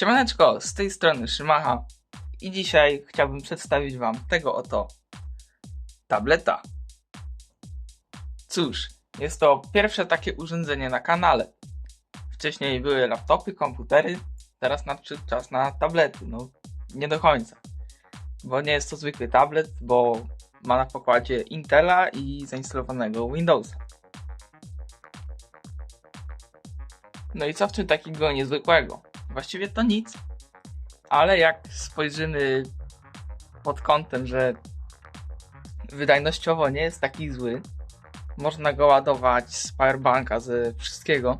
Siemaneczko, z tej strony Szymacha i dzisiaj chciałbym przedstawić Wam tego oto tableta. Cóż, jest to pierwsze takie urządzenie na kanale. Wcześniej były laptopy, komputery, teraz nadszedł czas na tablety. No, nie do końca. Bo nie jest to zwykły tablet, bo ma na pokładzie Intela i zainstalowanego Windowsa. No i co w tym takiego niezwykłego? Właściwie to nic, ale jak spojrzymy pod kątem, że wydajnościowo nie jest taki zły, można go ładować z powerbanka, ze wszystkiego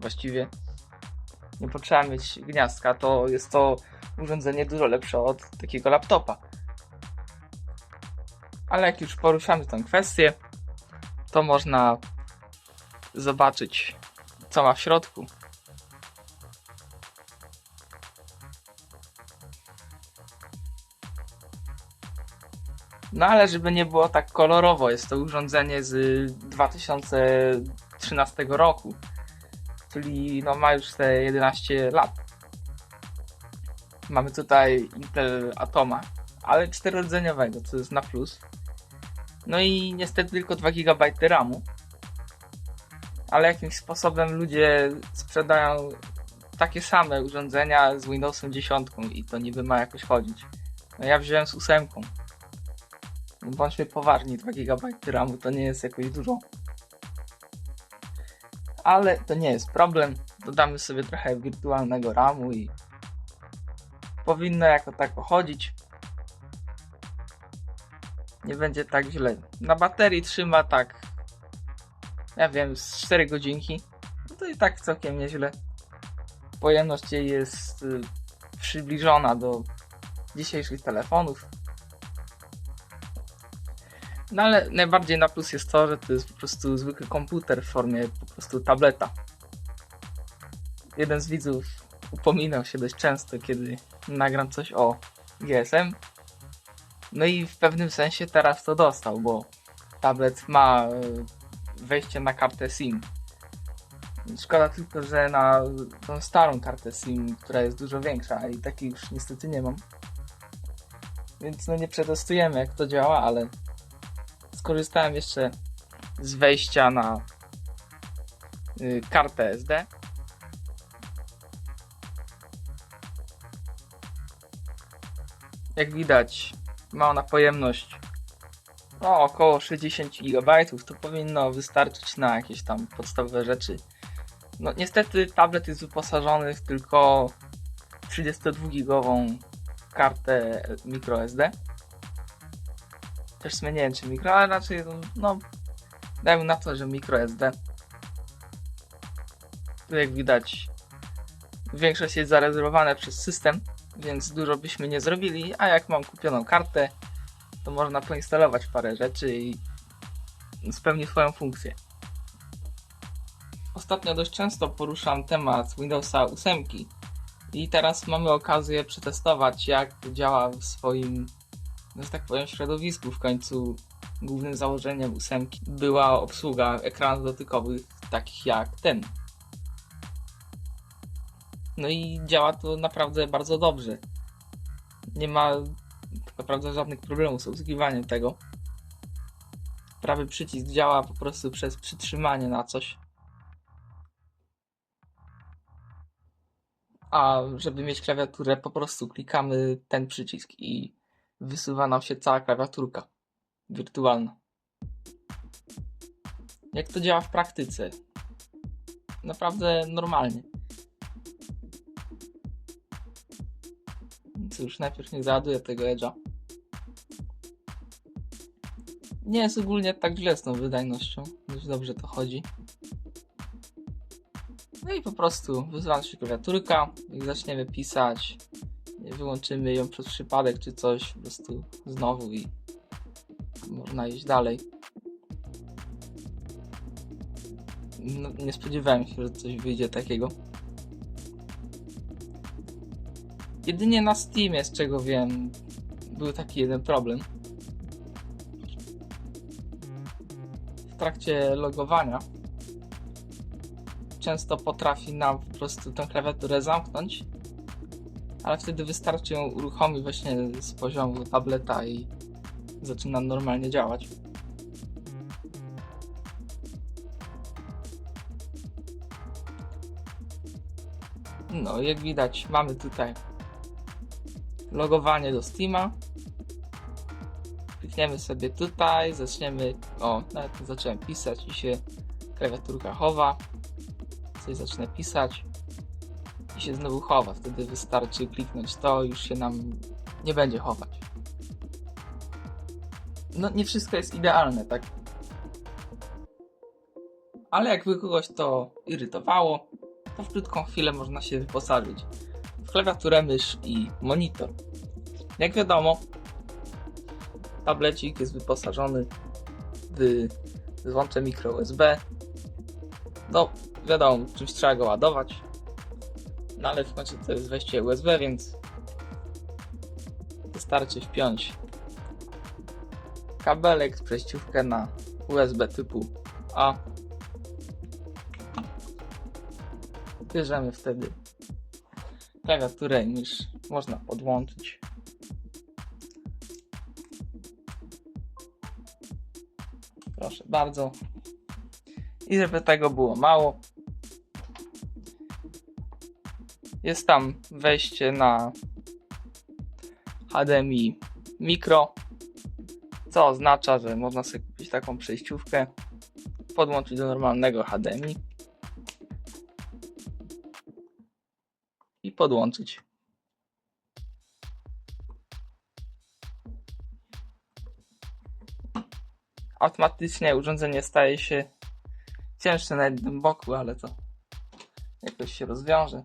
właściwie. Nie potrzeba mieć gniazdka, to jest to urządzenie dużo lepsze od takiego laptopa. Ale jak już poruszamy tę kwestię, to można zobaczyć, co ma w środku. No ale żeby nie było tak kolorowo, jest to urządzenie z 2013 roku, czyli no ma już te 11 lat. Mamy tutaj Intel Atoma, ale czterordzeniowego, co jest na plus. No i niestety tylko 2 GB RAMu. Ale jakimś sposobem ludzie sprzedają takie same urządzenia z Windowsem 10 i to niby ma jakoś chodzić. No ja wziąłem z ósemką. Bądźmy poważni, 2 GB RAMu to nie jest jakoś dużo. Ale to nie jest problem. Dodamy sobie trochę wirtualnego RAMu i powinno jako tako chodzić. Nie będzie tak źle. Na baterii trzyma tak, ja wiem, z 4 godzinki. No to i tak całkiem nieźle. Pojemność jej jest y, przybliżona do dzisiejszych telefonów. No ale najbardziej na plus jest to, że to jest po prostu zwykły komputer w formie po prostu tableta. Jeden z widzów upominał się dość często, kiedy nagram coś o GSM. No i w pewnym sensie teraz to dostał, bo tablet ma e, wejście na kartę SIM. Szkoda tylko, że na tą starą kartę SIM, która jest dużo większa i takiej już niestety nie mam. Więc no nie przetestujemy jak to działa, ale skorzystałem jeszcze z wejścia na y, kartę SD. Jak widać, ma ona pojemność no, około 60 GB. To powinno wystarczyć na jakieś tam podstawowe rzeczy. No, niestety tablet jest wyposażony w tylko 32-gigową kartę microSD też sobie nie wiem czy mikro, ale raczej no dajmy na to, że micro SD. Tu jak widać większość jest zarezerwowane przez system, więc dużo byśmy nie zrobili, a jak mam kupioną kartę, to można poinstalować parę rzeczy i spełni swoją funkcję. Ostatnio dość często poruszam temat Windowsa 8 i teraz mamy okazję przetestować jak działa w swoim no, tak powiem, środowisku. W końcu głównym założeniem ósemki była obsługa ekranów dotykowych takich jak ten. No i działa to naprawdę bardzo dobrze. Nie ma tak naprawdę żadnych problemów z obsługiwaniem tego. Prawy przycisk działa po prostu przez przytrzymanie na coś. A żeby mieć klawiaturę, po prostu klikamy ten przycisk i wysuwa nam się cała klawiaturka wirtualna. Jak to działa w praktyce? Naprawdę normalnie. Cóż, najpierw nie załaduję tego Edge'a. Nie jest ogólnie tak źle z tą wydajnością. Dość dobrze to chodzi. No i po prostu wysuwa się klawiaturka. Jak zaczniemy pisać, wyłączymy ją przez przypadek czy coś po prostu znowu i można iść dalej. No, nie spodziewałem się, że coś wyjdzie takiego. Jedynie na Steamie, z czego wiem, był taki jeden problem. W trakcie logowania często potrafi nam po prostu tę klawiaturę zamknąć ale wtedy wystarczy ją uruchomić właśnie z poziomu tableta i zaczyna normalnie działać. No, jak widać, mamy tutaj logowanie do Steama. Klikniemy sobie tutaj, zaczniemy. O, nawet zacząłem pisać i się klawiaturka chowa. Coś zacznę pisać i się znowu chowa. Wtedy wystarczy kliknąć to, już się nam nie będzie chować. No, nie wszystko jest idealne, tak? Ale jakby kogoś to irytowało, to w krótką chwilę można się wyposażyć w klawiaturę, mysz i monitor. Jak wiadomo, tablecik jest wyposażony w złącze mikro USB. No, wiadomo, czymś trzeba go ładować. No ale w końcu to jest wejście USB, więc wystarczy wpiąć kabelek z przejściówkę na USB typu A. Bierzemy wtedy klawiaturę mysz można podłączyć. Proszę bardzo. I żeby tego było mało, jest tam wejście na HDMI mikro, co oznacza, że można sobie kupić taką przejściówkę, podłączyć do normalnego HDMI i podłączyć. Automatycznie urządzenie staje się cięższe na jednym boku, ale to jakoś się rozwiąże.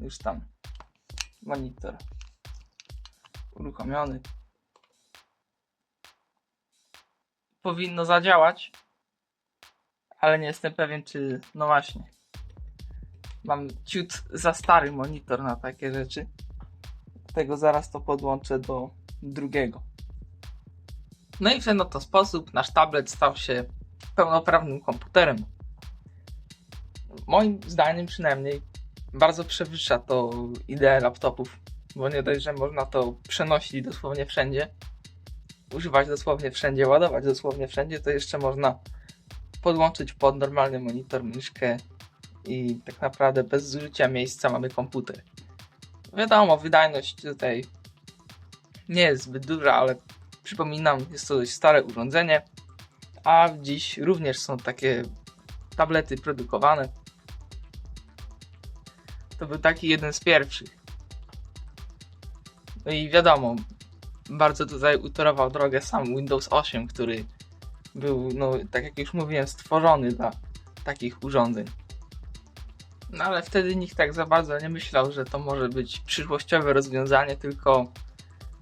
Już tam monitor uruchomiony. Powinno zadziałać, ale nie jestem pewien, czy. No właśnie. Mam ciut za stary monitor na takie rzeczy. Tego zaraz to podłączę do drugiego. No i w ten oto sposób nasz tablet stał się pełnoprawnym komputerem. Moim zdaniem przynajmniej bardzo przewyższa to ideę laptopów, bo nie dość, że można to przenosić dosłownie wszędzie, używać dosłownie wszędzie, ładować dosłownie wszędzie, to jeszcze można podłączyć pod normalny monitor, myszkę i tak naprawdę bez zużycia miejsca mamy komputer. Wiadomo, wydajność tutaj nie jest zbyt duża, ale przypominam, jest to dość stare urządzenie, a dziś również są takie tablety produkowane. To był taki jeden z pierwszych. No i wiadomo, bardzo tutaj utorował drogę sam Windows 8, który był, no tak jak już mówiłem, stworzony dla takich urządzeń. No ale wtedy nikt tak za bardzo nie myślał, że to może być przyszłościowe rozwiązanie, tylko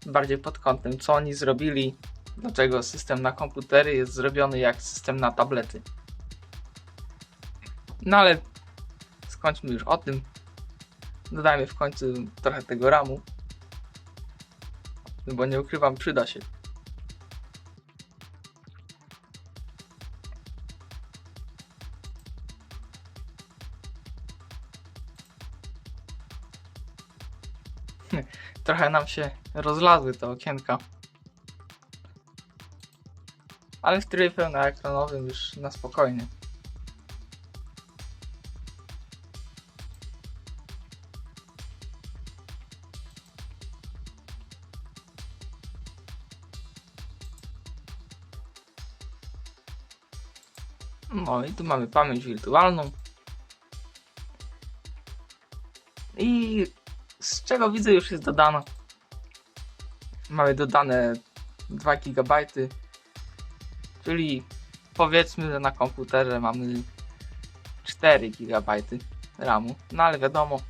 bardziej pod kątem, co oni zrobili, dlaczego system na komputery jest zrobiony jak system na tablety. No ale skończmy już o tym. Dodajmy w końcu trochę tego ramu. No bo nie ukrywam, przyda się. Trochę nam się rozlazły te okienka. Ale w trybie pełnoekranowym już na spokojnie. No i tu mamy pamięć wirtualną. I z czego widzę już jest dodana. Mamy dodane 2 GB. Czyli powiedzmy, że na komputerze mamy 4 GB RAMu. No ale wiadomo,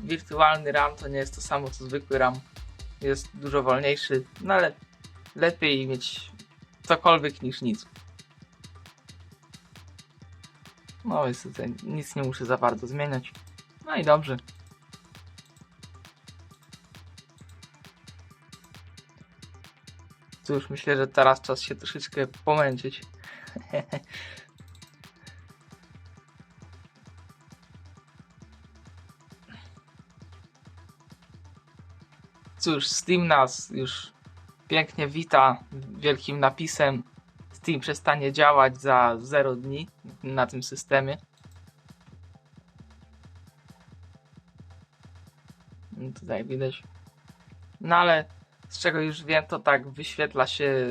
wirtualny RAM to nie jest to samo co zwykły RAM. Jest dużo wolniejszy, no ale lepiej mieć cokolwiek niż nic. No jest tutaj, nic nie muszę za bardzo zmieniać. No i dobrze. Cóż, myślę, że teraz czas się troszeczkę pomęczyć. Cóż, Steam nas już pięknie wita wielkim napisem. Steam przestanie działać za 0 dni na tym systemie. Tutaj widać. No ale z czego już wiem, to tak wyświetla się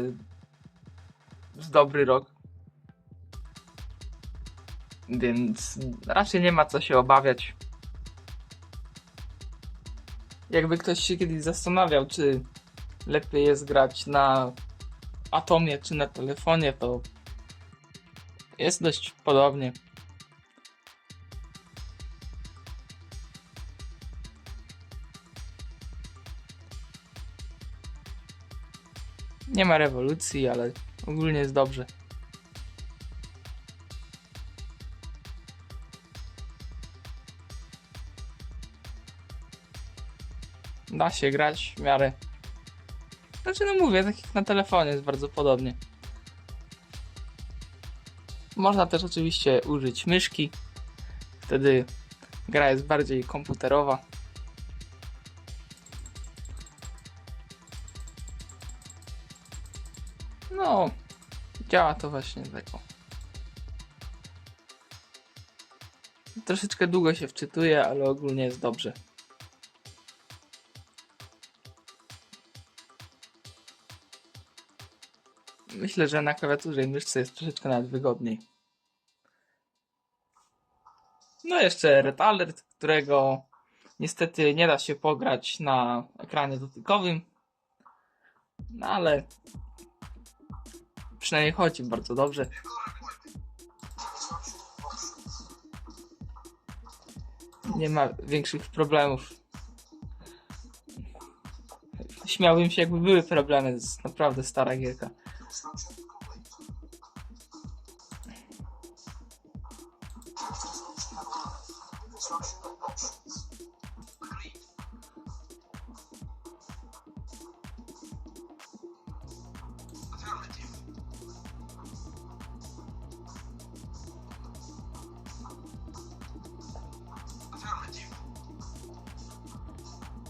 z dobry rok. Więc raczej nie ma co się obawiać. Jakby ktoś się kiedyś zastanawiał, czy lepiej jest grać na Atomie czy na telefonie, to jest dość podobnie. Nie ma rewolucji, ale ogólnie jest dobrze. Da się grać w miarę. Znaczy, no mówię, tak jak na telefonie jest bardzo podobnie. Można też oczywiście użyć myszki. Wtedy gra jest bardziej komputerowa. No, działa to właśnie tak. Troszeczkę długo się wczytuje, ale ogólnie jest dobrze. Myślę, że na klawiaturze i myszce jest troszeczkę nawet wygodniej. No jeszcze Red Alert, którego niestety nie da się pograć na ekranie dotykowym. No ale przynajmniej chodzi bardzo dobrze. Nie ma większych problemów. Śmiałbym się, jakby były problemy. To jest naprawdę stara gierka.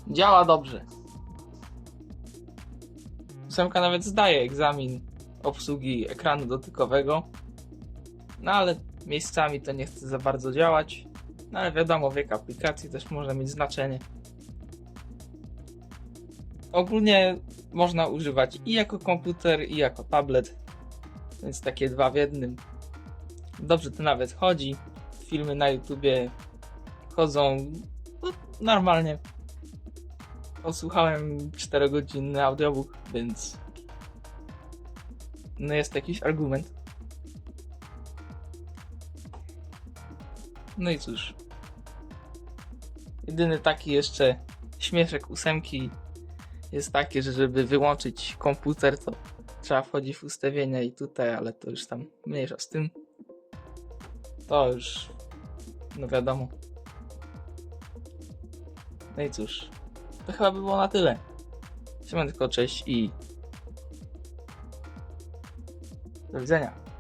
Działa dobrze. Ósemka nawet zdaje egzamin obsługi ekranu dotykowego. No ale miejscami to nie chce za bardzo działać. No ale wiadomo, wiek aplikacji też może mieć znaczenie. Ogólnie można używać i jako komputer, i jako tablet. Więc takie dwa w jednym. Dobrze to nawet chodzi. Filmy na YouTubie chodzą no, normalnie. Odsłuchałem 4-godzinny audiobook, więc no jest jakiś argument. No i cóż. Jedyny taki jeszcze śmieszek ósemki jest taki, że żeby wyłączyć komputer, to trzeba wchodzić w ustawienia i tutaj, ale to już tam mniejsza z tym. To już, no wiadomo. No i cóż, to chyba by było na tyle. Trzymaj tylko cześć i do widzenia.